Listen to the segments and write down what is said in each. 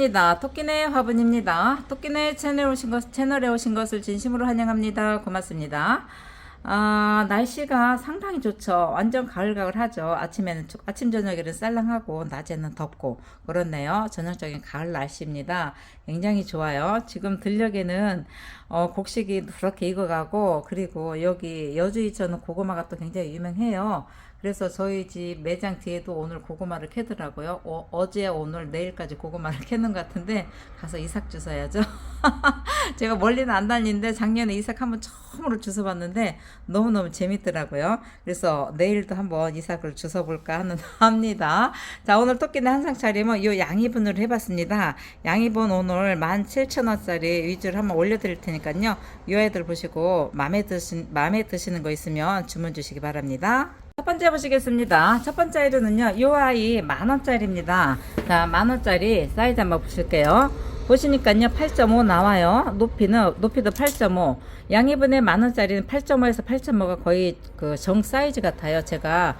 반갑습니다. 토끼네 화분입니다. 토끼네 채널에 오신 것, 채널에 오신 것을 진심으로 환영합니다. 고맙습니다. 아, 날씨가 상당히 좋죠. 완전 가을가을하죠. 아침에는, 조- 아침, 저녁에는 쌀랑하고, 낮에는 덥고, 그렇네요. 전형적인 가을 날씨입니다. 굉장히 좋아요. 지금 들녘에는, 어, 곡식이 그렇게 익어가고, 그리고 여기 여주이천은 고구마가 또 굉장히 유명해요. 그래서 저희 집 매장 뒤에도 오늘 고구마를 캐더라고요. 어, 제 오늘, 내일까지 고구마를 캐는 것 같은데 가서 이삭 주워야죠. 제가 멀리는 안 다니는데 작년에 이삭 한번 처음으로 주워봤는데 너무너무 재밌더라고요. 그래서 내일도 한번 이삭을 주워볼까 하는 합니다. 자, 오늘 토끼는 한상 차림은 이 양이분으로 해봤습니다. 양이분 오늘 17,000원짜리 위주로 한번 올려드릴 테니까요. 이 아이들 보시고 마음에 드신, 마음에 드시는 거 있으면 주문 주시기 바랍니다. 첫 번째 보시겠습니다. 첫 번째 아이는요, 이 아이 만원짜리입니다. 자, 만원짜리 사이즈 한번 보실게요. 보시니까요, 8.5 나와요. 높이는, 높이도 8.5. 양이분의 만원짜리는 8.5에서 8.5가 거의 그 정 사이즈 같아요. 제가,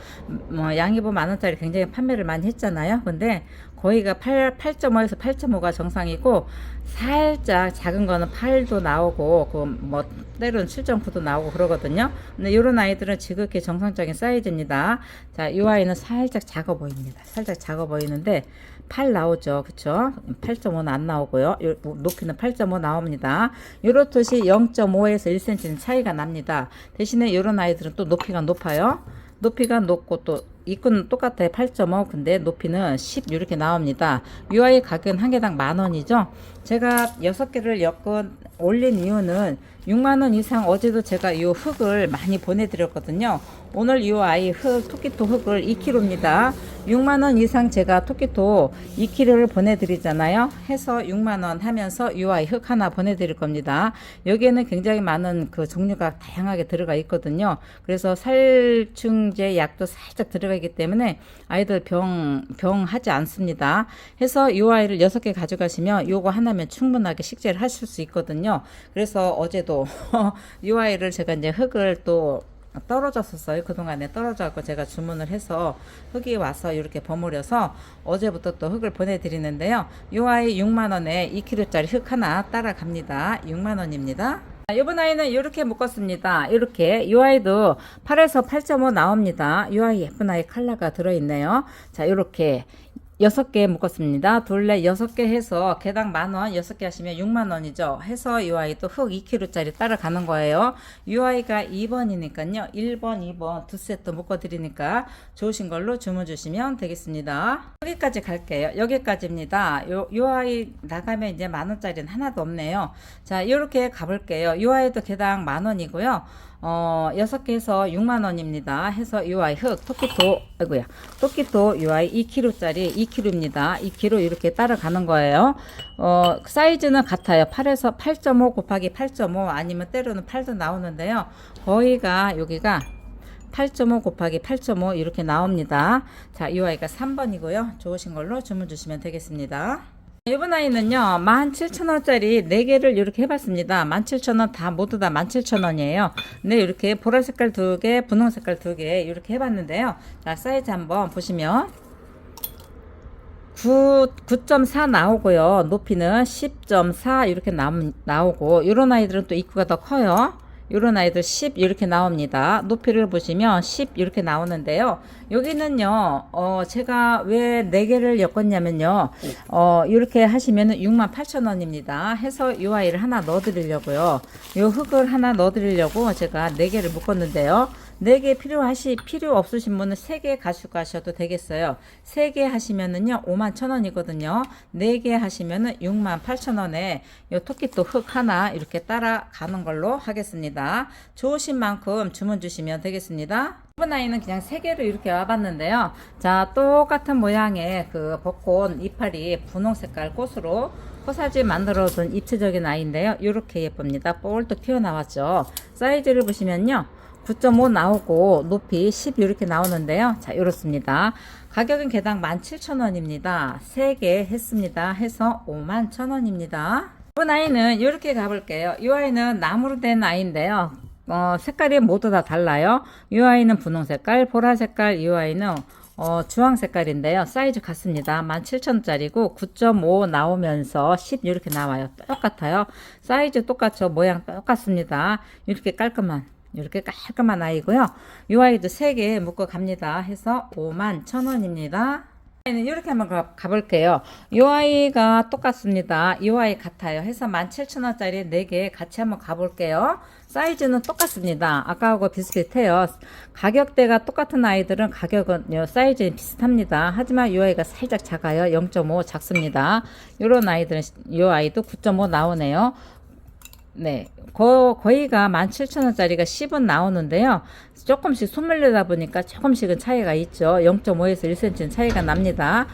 뭐, 양이분 만원짜리 굉장히 판매를 많이 했잖아요. 근데 거의가 8, 8.5에서 8.5가 정상이고, 살짝 작은 거는 8도 나오고, 그 뭐, 때로는 7.9도 나오고 그러거든요. 근데 이런 아이들은 지극히 정상적인 사이즈입니다. 자, 이 아이는 살짝 작아 보입니다. 살짝 작아 보이는데, 8 나오죠. 그쵸? 8.5는 안 나오고요. 요- 높이는 8.5 나옵니다. 요렇듯이 0.5에서 1cm는 차이가 납니다. 대신에 이런 아이들은 또 높이가 높아요. 높이가 높고 또 입구는 똑같아요. 8.5 근데 높이는 10 이렇게 나옵니다. 이 아이 가격은 한 개당 만 원이죠. 제가 6개를 엮은 올린 이유는 6만 원 이상 어제도 제가 이 흙을 많이 보내드렸거든요. 오늘 이 아이 흙 토끼토 흙을 2kg입니다. 6만 원 이상 제가 토끼토 2kg를 보내드리잖아요. 해서 6만 원 하면서 이 아이 흙 하나 보내드릴 겁니다. 여기에는 굉장히 많은 그 종류가 다양하게 들어가 있거든요. 그래서 살충제 약도 살짝 들어가기 때문에 아이들 병, 병 하지 않습니다. 해서 이 아이를 6개 가져가시면 요거 하나면 충분하게 식재를 하실 수 있거든요. 그래서 어제도 이 아이를 제가 이제 흙을 또 떨어졌었어요. 그동안에 떨어져갖고 제가 주문을 해서 흙이 와서 이렇게 버무려서 어제부터 또 흙을 보내드리는데요. 이 아이 6만원에 2kg짜리 흙 하나 따라갑니다. 6만원입니다. 이번 아이는 이렇게 묶었습니다. 이렇게 이 아이도 8에서 8.5 나옵니다. 이 아이 예쁜 아이 컬러가 들어있네요. 자 이렇게 여섯 개 묶었습니다. 둘레 여섯 개 해서 개당 만 원, 여섯 개 하시면 6만 원이죠. 해서 이 아이도 흙 2kg짜리 따라가는 거예요. 이 아이가 2번이니까요. 1번, 2번 두 세트 묶어드리니까 좋으신 걸로 주문 주시면 되겠습니다. 여기까지 갈게요. 여기까지입니다. 요, 요 아이 나가면 이제 만 원짜리는 하나도 없네요. 자, 이렇게 가볼게요. 이 아이도 개당 만 원이고요. 어, 6개 해서 6만원입니다. 해서 UI 흙, 토끼토, 아이고야, 토끼토 UI 2kg짜리 2kg입니다. 2kg 이렇게 따라가는 거예요. 어, 사이즈는 같아요. 8에서 8.5 곱하기 8.5 아니면 때로는 8도 나오는데요. 거의가 여기가 8.5 곱하기 8.5 이렇게 나옵니다. 자, 이 아이가 3번이고요. 좋으신 걸로 주문 주시면 되겠습니다. 이번 아이는요, 17,000원짜리 4개를 이렇게 해봤습니다. 17,000원 다, 모두 다 17,000원이에요. 근데 이렇게 보라 색깔 2개, 분홍 색깔 2개 이렇게 해봤는데요. 자, 사이즈 한번 보시면 9, 9.4 나오고요. 높이는 10.4 이렇게 나, 나오고, 이런 아이들은 또 입구가 더 커요. 이런 아이들 10 이렇게 나옵니다. 높이를 보시면 10 이렇게 나오는데요. 여기는요, 어, 제가 왜 4개를 엮었냐면요, 어, 이렇게 하시면은 68,000원입니다. 해서 이 아이를 하나 넣어 드리려고요. 이 흙을 하나 넣어 드리려고 제가 4개를 묶었는데요. 4개 필요하시, 필요 없으신 분은 3개 가져가셔도 되겠어요. 3개 하시면은요, 5만 천 원이거든요. 4개 하시면은 6만 8천 원에 요 토끼또 흙 하나 이렇게 따라가는 걸로 하겠습니다. 좋으신 만큼 주문 주시면 되겠습니다. 이번 아이는 그냥 3개로 이렇게 와봤는데요. 자, 똑같은 모양의 그 벚꽃 이파리 분홍 색깔 꽃으로 포사지 만들어둔 입체적인 아이인데요. 이렇게 예쁩니다. 볼떡 튀어나왔죠. 사이즈를 보시면요. 9.5 나오고 높이 10 이렇게 나오는데요. 자, 이렇습니다. 가격은 개당 17,000원입니다. 3개 했습니다. 해서 51,000원입니다. 이번 아이는 이렇게 가볼게요. 이 아이는 나무로 된 아이인데요. 어, 색깔이 모두 다 달라요. 이 아이는 분홍 색깔, 보라 색깔, 이 아이는 어, 주황 색깔인데요. 사이즈 같습니다. 17,000원짜리고 9.5 나오면서 10 이렇게 나와요. 똑같아요. 사이즈 똑같죠. 모양 똑같습니다. 이렇게 깔끔한 이렇게 깔끔한 아이고요. 이 아이도 3개 묶어 갑니다. 해서 5만 1,000원입니다. 이렇게 한번 가, 가볼게요. 이 아이가 똑같습니다. 이 아이 같아요. 해서 17,000원짜리 4개 같이 한번 가볼게요. 사이즈는 똑같습니다. 아까하고 비슷비슷해요. 가격대가 똑같은 아이들은 가격은 요 사이즈는 비슷합니다. 하지만 이 아이가 살짝 작아요. 0.5 작습니다. 이런 아이들은 이 아이도 9.5 나오네요. 네, 거, 거의가 17,000원짜리가 10은 나오는데요. 조금씩 소멸되다 보니까 조금씩은 차이가 있죠. 0.5에서 1cm는 차이가 납니다.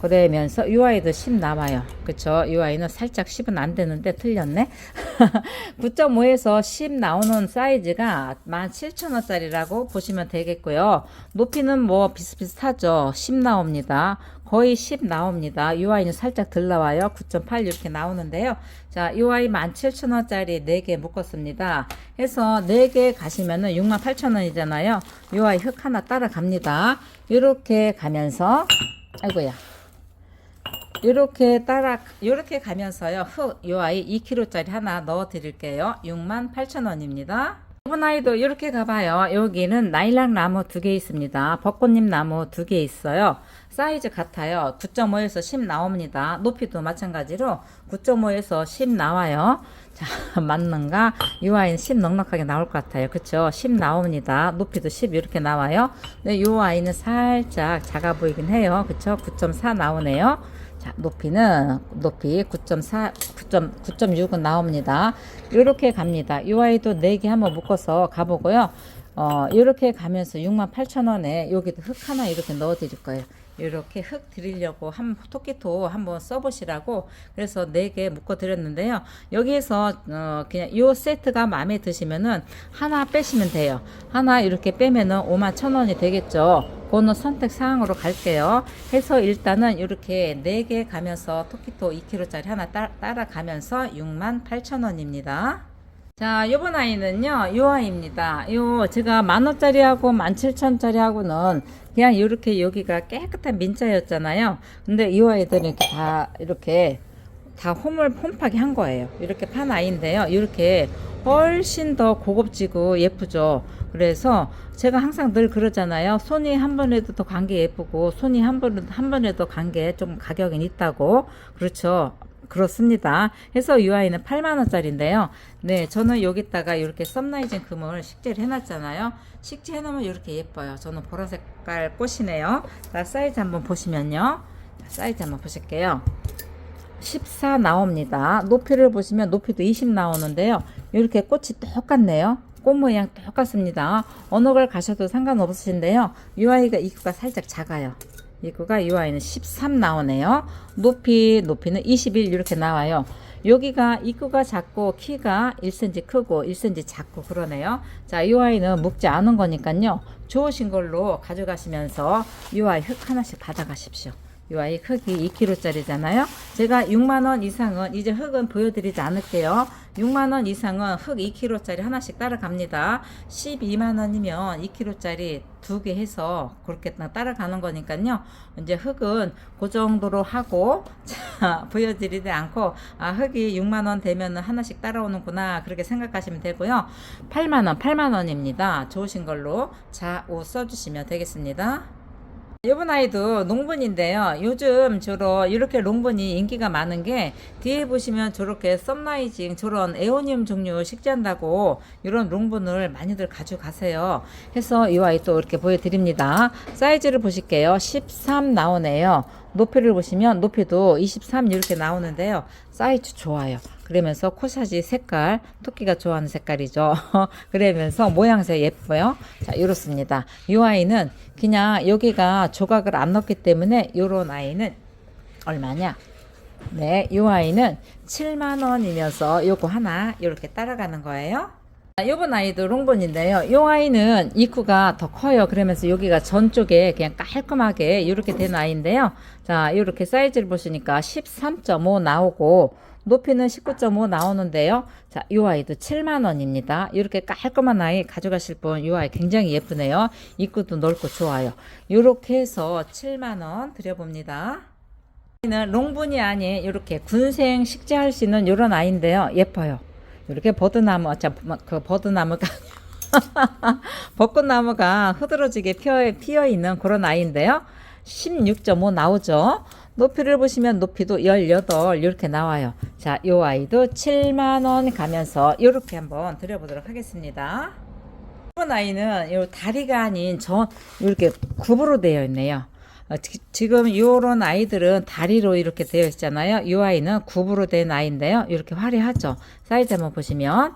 그러면서 이 아이도 10 나와요. 그쵸? 이 아이는 살짝 10은 안 되는데 틀렸네. 9.5에서 10 나오는 사이즈가 17,000원짜리라고 보시면 되겠고요. 높이는 뭐 비슷비슷하죠. 10 나옵니다. 거의 10 나옵니다. 이 아이는 살짝 덜 나와요. 9.8 이렇게 나오는데요. 자, 이 아이 17,000원짜리 4개 묶었습니다. 해서 4개 가시면은 68,000원이잖아요. 이 아이 흙 하나 따라갑니다. 이렇게 가면서 아이고야. 이렇게 따라 이렇게 가면서요. 흙 요 아이 2kg짜리 하나 넣어 드릴게요. 68,000원입니다. 이번 아이도 이렇게 가봐요. 여기는 나일락 나무 두 개 있습니다. 벚꽃잎 나무 두 개 있어요. 사이즈 같아요. 9.5에서 10 나옵니다. 높이도 마찬가지로 9.5에서 10 나와요. 자, 맞는가? 이 아이는 10 넉넉하게 나올 것 같아요. 그쵸? 10 나옵니다. 높이도 10 이렇게 나와요. 근데 이 아이는 살짝 작아 보이긴 해요. 그쵸? 9.4 나오네요. 자, 높이는 높이 9.4, 9.6은 나옵니다. 이렇게 갑니다. 이 아이도 4개 한번 묶어서 가보고요. 어, 이렇게 가면서 68,000원에 여기도 흙 하나 이렇게 넣어 드릴 거예요. 이렇게 흙 드리려고 한 토끼토 한번 써보시라고 그래서 4개 묶어 드렸는데요. 여기에서 어, 그냥 이 세트가 마음에 드시면은 하나 빼시면 돼요. 하나 이렇게 빼면은 5만 1,000원이 되겠죠. 그거는 선택 사항으로 갈게요. 해서 일단은 이렇게 4개 가면서 토끼토 2kg짜리 하나 따, 따라가면서 6만 8,000원입니다. 자, 요번 아이는요, 요 아이입니다. 요, 제가 만원짜리하고 만칠천짜리하고는 그냥 이렇게 여기가 깨끗한 민자였잖아요. 근데 이 아이들은 이렇게 다, 이렇게 다 홈을 홈파기 한 거예요. 이렇게 판 아이인데요. 이렇게 훨씬 더 고급지고 예쁘죠. 그래서 제가 항상 늘 그러잖아요. 손이 한 번에도 더 간 게 예쁘고 손이 한 번, 한 번에도 간 게 좀 가격은 있다고. 그렇죠. 그렇습니다. 해서 이 아이는 8만원짜리인데요. 네, 저는 여기다가 이렇게 썸라이징 금을 식재를 해놨잖아요. 식재 해 놓으면 이렇게 예뻐요. 저는 보라 색깔 꽃이네요. 자, 사이즈 한번 보시면요. 자, 사이즈 한번 보실게요. 14 나옵니다. 높이를 보시면 높이도 20 나오는데요. 이렇게 꽃이 똑같네요. 꽃 모양 똑같습니다. 어느 걸 가셔도 상관없으신데요. 이 아이가 입구가 살짝 작아요. 입구가 이 아이는 13 나오네요. 높이, 높이는 21 이렇게 나와요. 여기가 입구가 작고 키가 1cm 크고 1cm 작고 그러네요. 자, 이 아이는 묶지 않은 거니까요. 좋으신 걸로 가져가시면서 이 아이 흙 하나씩 받아가십시오. 이 아이 흙이 2kg짜리잖아요. 제가 6만원 이상은 이제 흙은 보여드리지 않을게요. 6만원 이상은 흙 2kg짜리 하나씩 따라갑니다. 12만원이면 2kg짜리 두 개 해서 그렇게 따라가는 거니까요. 이제 흙은 그 정도로 하고 자, 보여드리지 않고 아 흙이 6만원 되면 하나씩 따라오는구나 그렇게 생각하시면 되고요. 8만원 8만원입니다. 좋으신 걸로 자옷 써주시면 되겠습니다. 이번 아이도 롱분인데요. 요즘 주로 이렇게 롱분이 인기가 많은 게 뒤에 보시면 저렇게 썸라이징 저런 에오니움 종류 식재한다고 이런 롱분을 많이들 가져가세요. 해서 이 아이 또 이렇게 보여드립니다. 사이즈를 보실게요. 13 나오네요. 높이를 보시면 높이도 23 이렇게 나오는데요. 사이즈 좋아요. 그러면서 코사지 색깔, 토끼가 좋아하는 색깔이죠. 그러면서 모양새 예뻐요. 자, 이렇습니다. 이 아이는 그냥 여기가 조각을 안 넣기 때문에 요런 아이는 얼마냐? 네, 이 아이는 7만 원이면서 요거 하나 이렇게 따라가는 거예요. 자, 요번 아이도 롱본인데요. 요 아이는 입구가 더 커요. 그러면서 여기가 전 쪽에 그냥 깔끔하게 이렇게 된 아이인데요. 자, 이렇게 사이즈를 보시니까 13.5 나오고 높이는 19.5 나오는데요. 자, 요 아이도 7만 원입니다. 이렇게 깔끔한 아이 가져가실 분, 요 아이 굉장히 예쁘네요. 입구도 넓고 좋아요. 이렇게 해서 7만 원 드려봅니다. 는 롱분이 아닌 이렇게 군생 식재할 수 있는 이런 아이인데요. 예뻐요. 이렇게 버드나무, 자, 그 버드나무가 벚꽃나무가 흐드러지게 피어, 피어 있는 그런 아이인데요. 16.5 나오죠. 높이를 보시면 높이도 18 이렇게 나와요. 자, 요 아이도 7만 원 가면서 이렇게 한번 드려보도록 하겠습니다. 이번 아이는 요 다리가 아닌 전 이렇게 굽으로 되어 있네요. 어, 지- 지금 요런 아이들은 다리로 이렇게 되어 있잖아요. 이 아이는 굽으로 된 아이인데요. 이렇게 화려하죠. 사이즈 한번 보시면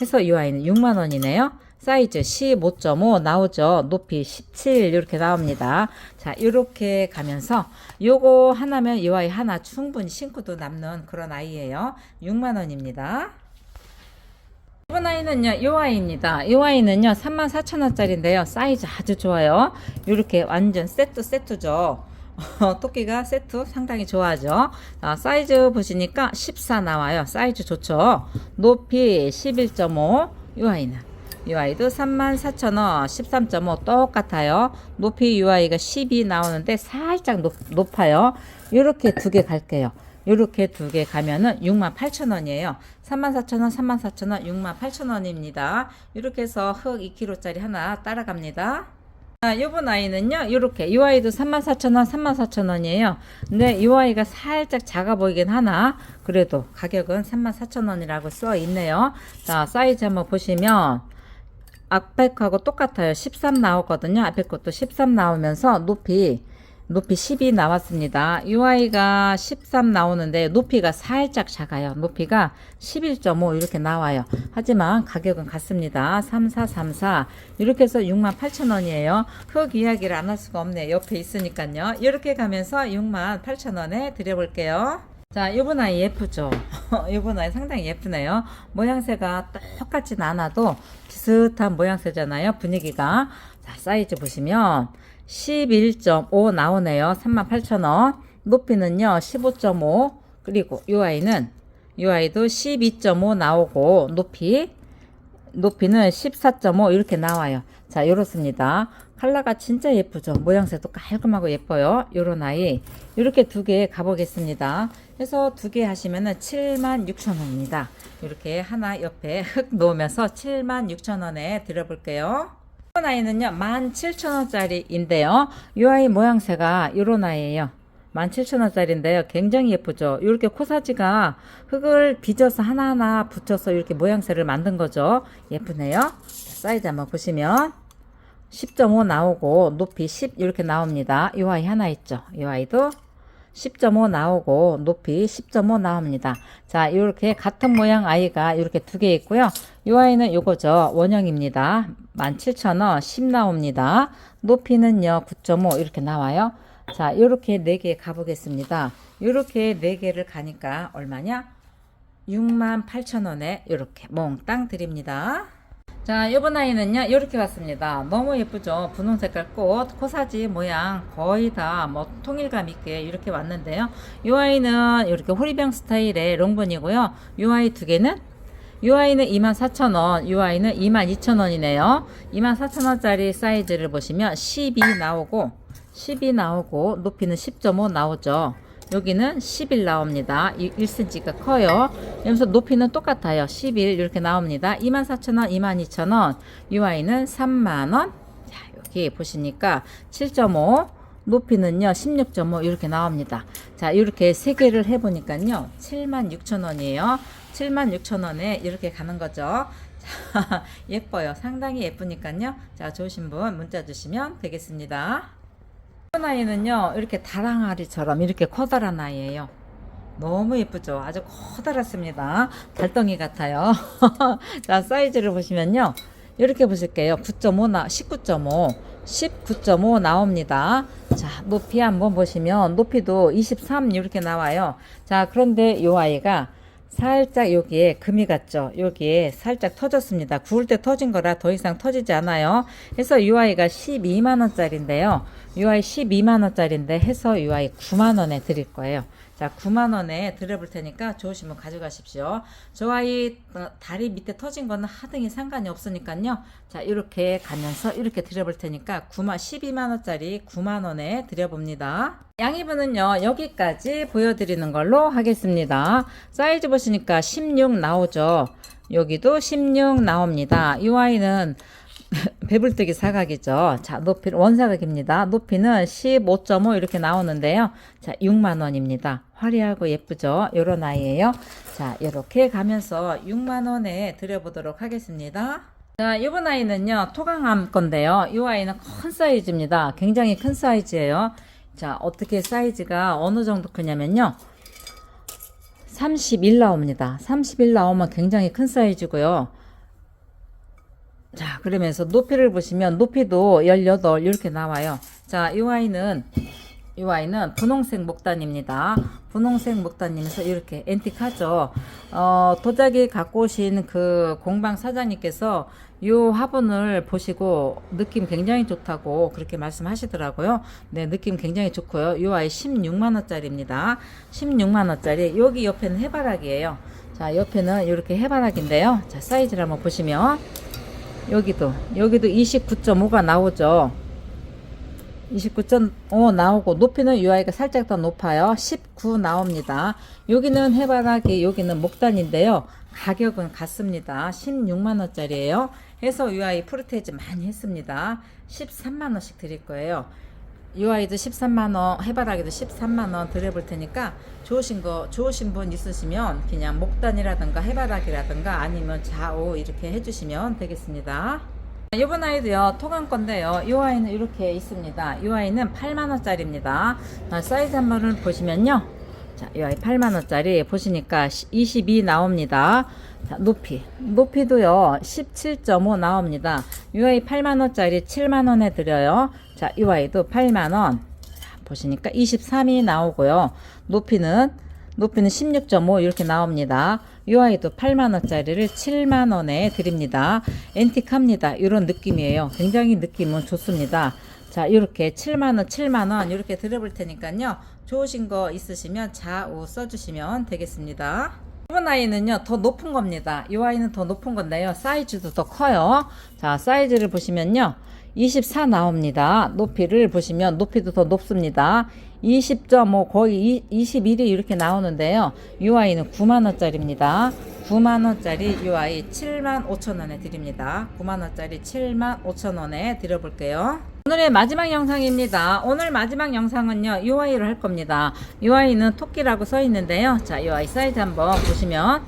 해서 이 아이는 6만 원이네요. 사이즈 15.5 나오죠. 높이 17 이렇게 나옵니다. 자, 이렇게 가면서 요거 하나면 이 아이 하나 충분히 신고도 남는 그런 아이예요. 6만 원입니다. 이번 아이는요, 이 아이입니다. 이 아이는요, 34,000원짜리인데요. 사이즈 아주 좋아요. 이렇게 완전 세트 세트죠. 토끼가 세트 상당히 좋아하죠. 아, 사이즈 보시니까 14 나와요. 사이즈 좋죠. 높이 11.5. 이 아이는. 이 아이도 34,000원, 13.5 똑같아요. 높이 이 아이가 12 나오는데 살짝 높, 높아요. 이렇게 두 개 갈게요. 이렇게 두 개 가면은 68,000원이에요. 34,000원, 34,000원, 68,000원입니다. 이렇게 해서 흙 2kg짜리 하나 따라갑니다. 아, 요번 아이는요, 요렇게. 이 아이도 34,000원, 34,000원이에요. 근데 이 아이가 살짝 작아 보이긴 하나, 그래도 가격은 34,000원이라고 써 있네요. 자, 사이즈 한번 보시면, 앞에 거하고 똑같아요. 13 나오거든요. 앞에 것도 13 나오면서 높이 높이 10이 나왔습니다. 이 아이가 13 나오는데 높이가 살짝 작아요. 높이가 11.5 이렇게 나와요. 하지만 가격은 같습니다. 3434 이렇게 해서 68,000원이에요. 흙 이야기를 안 할 수가 없네. 옆에 있으니까요. 이렇게 가면서 68,000원에 드려볼게요. 자, 요번 아이 예쁘죠? 요번 아이 상당히 예쁘네요. 모양새가 똑같진 않아도 비슷한 모양새잖아요. 분위기가. 자, 사이즈 보시면 11.5 나오네요. 38,000원. 높이는요, 15.5. 그리고 요 아이는, 요 아이도 12.5 나오고, 높이, 높이는 14.5 이렇게 나와요. 자, 요렇습니다. 컬러가 진짜 예쁘죠? 모양새도 깔끔하고 예뻐요. 요런 아이. 이렇게 두 개 가보겠습니다. 해서 두 개 하시면은 76,000원입니다. 이렇게 하나 옆에 흙 놓으면서 76,000원에 드려볼게요. 이런 아이는요, 17,000원짜리인데요. 이 아이 모양새가 요런 아이예요. 17,000원짜리인데요. 굉장히 예쁘죠? 이렇게 코사지가 흙을 빚어서 하나하나 붙여서 이렇게 모양새를 만든 거죠. 예쁘네요. 자, 사이즈 한번 보시면 10.5 나오고 높이 10 이렇게 나옵니다. 이 아이 하나 있죠. 이 아이도 10.5 나오고 높이 10.5 나옵니다. 자, 이렇게 같은 모양 아이가 이렇게 두 개 있고요. 이 아이는 요거죠. 원형입니다. 17,000원 10 나옵니다. 높이는요 9.5 이렇게 나와요. 자, 이렇게 네 개 가보겠습니다. 이렇게 네 개를 가니까 얼마냐? 68,000원에 이렇게 몽땅 드립니다. 자, 요번 아이는요, 이렇게 왔습니다. 너무 예쁘죠? 분홍 색깔 꽃, 코사지 모양 거의 다 뭐 통일감 있게 이렇게 왔는데요. 이 아이는 이렇게 호리병 스타일의 롱본이고요. 이 아이 두 개는 이 아이는 24,000원, 이 아이는 22,000원이네요. 24,000원짜리 사이즈를 보시면 12 나오고, 10이 나오고, 높이는 10.5 나오죠. 여기는 11 나옵니다. 1cm가 커요. 여기서 높이는 똑같아요. 11 이렇게 나옵니다. 24,000원, 22,000원. 이 아이는 3만원. 자, 여기 보시니까 7.5. 높이는요, 16.5 이렇게 나옵니다. 자, 이렇게 세 개를 해보니까요, 76,000원이에요. 76,000원에 이렇게 가는 거죠. 자, 예뻐요. 상당히 예쁘니까요. 자, 좋으신 분 문자 주시면 되겠습니다. 이번 아이는요, 이렇게 다랑아리처럼 이렇게 커다란 아이예요. 너무 예쁘죠? 아주 커다랗습니다. 달덩이 같아요. 자, 사이즈를 보시면요. 이렇게 보실게요. 9.5 나, 19.5, 19.5 나옵니다. 자, 높이 한번 보시면 높이도 23 이렇게 나와요. 자, 그런데 이 아이가 살짝 여기에 금이 갔죠. 여기에 살짝 터졌습니다. 구울 때 터진 거라 더 이상 터지지 않아요. 해서 UI가 12만 원짜리인데요. UI 12만 원짜리인데 해서 UI 9만 원에 드릴 거예요. 자, 9만 원에 드려볼 테니까 좋으시면 가져가십시오. 저 아이 어, 다리 밑에 터진 거는 하등이 상관이 없으니까요. 자, 이렇게 가면서 이렇게 드려볼 테니까 9만 12만 원짜리 9만 원에 드려봅니다. 양이분은요 여기까지 보여드리는 걸로 하겠습니다. 사이즈 보시니까 16 나오죠. 여기도 16 나옵니다. 이 아이는 배불뜨기 사각이죠. 자, 높이 원사각입니다. 높이는 15.5 이렇게 나오는데요. 자, 6만 원입니다. 화려하고 예쁘죠? 요런 아이예요. 자, 이렇게 가면서 6만 원에 드려보도록 하겠습니다. 자, 이번 아이는요, 토강암 건데요. 이 아이는 큰 사이즈입니다. 굉장히 큰 사이즈예요. 자, 어떻게 사이즈가 어느 정도 크냐면요. 31 나옵니다. 31 나오면 굉장히 큰 사이즈고요. 자, 그러면서 높이를 보시면 높이도 18 이렇게 나와요. 자, 이 아이는 이 아이는 분홍색 목단입니다. 분홍색 목단이면서 이렇게 앤틱하죠. 어, 도자기 갖고 오신 그 공방 사장님께서 이 화분을 보시고 느낌 굉장히 좋다고 그렇게 말씀하시더라고요. 네, 느낌 굉장히 좋고요. 이 아이 16만 원짜리입니다. 16만 원짜리. 여기 옆에는 해바라기예요. 자, 옆에는 이렇게 해바라기인데요. 자, 사이즈를 한번 보시면 여기도 여기도 29.5가 나오죠. 29.5 나오고 높이는 UI가 살짝 더 높아요. 19 나옵니다. 여기는 해바라기, 여기는 목단인데요. 가격은 같습니다. 16만 원짜리예요. 해서 UI 프로테이즈 많이 했습니다. 13만 원씩 드릴 거예요. UI도 13만 원, 해바라기도 13만 원 드려볼 테니까 좋으신 거 좋으신 분 있으시면 그냥 목단이라든가 해바라기라든가 아니면 좌우 이렇게 해주시면 되겠습니다. 이번 아이도요 토강 건데요. 이 아이는 이렇게 있습니다. 이 아이는 8만원짜리입니다. 사이즈 한번 보시면요 자 이 아이 8만원짜리 보시니까 22 나옵니다 자, 높이 높이도요 17.5 나옵니다 이 아이 8만원짜리 7만원에 드려요 자 이 아이도 8만원 보시니까 23이 나오고요 높이는 높이는 16.5 이렇게 나옵니다. 이 아이도 8만원짜리를 7만원에 드립니다. 앤틱합니다. 이런 느낌이에요. 굉장히 느낌은 좋습니다. 자, 이렇게 7만원, 7만원 이렇게 드려볼 테니까요. 좋으신 거 있으시면 좌우 써주시면 되겠습니다. 이번 아이는요, 더 높은 겁니다. 이 아이는 더 높은 건데요. 사이즈도 더 커요. 자, 사이즈를 보시면요. 24 나옵니다. 높이를 보시면 높이도 더 높습니다. 20.5 거의 21이 이렇게 나오는데요. UI는 9만원짜리입니다. 9만원짜리 UI 7만 5천원에 드립니다. 9만원짜리 7만 5천원에 드려볼게요. 오늘의 마지막 영상입니다. 오늘 마지막 영상은요, UI로 할 겁니다. UI는 토끼라고 써 있는데요. 자, UI 사이즈 한번 보시면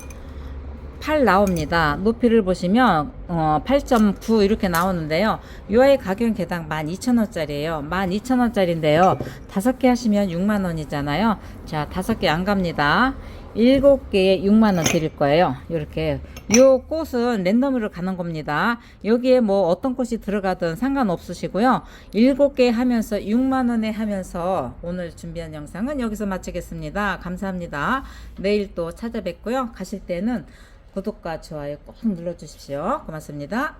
8 나옵니다. 높이를 보시면 어, 8.9 이렇게 나오는데요. UI 가격은 개당 12,000원짜리예요. 12,000원짜리인데요. 5개 하시면 6만 원이잖아요. 자, 5개 안 갑니다. 7개에 6만 원 드릴 거예요. 이렇게 요 꽃은 랜덤으로 가는 겁니다. 여기에 뭐 어떤 꽃이 들어가든 상관없으시고요. 7개 하면서 6만 원에 하면서 오늘 준비한 영상은 여기서 마치겠습니다. 감사합니다. 내일 또 찾아뵙고요. 가실 때는 구독과 좋아요 꼭 눌러주십시오. 고맙습니다.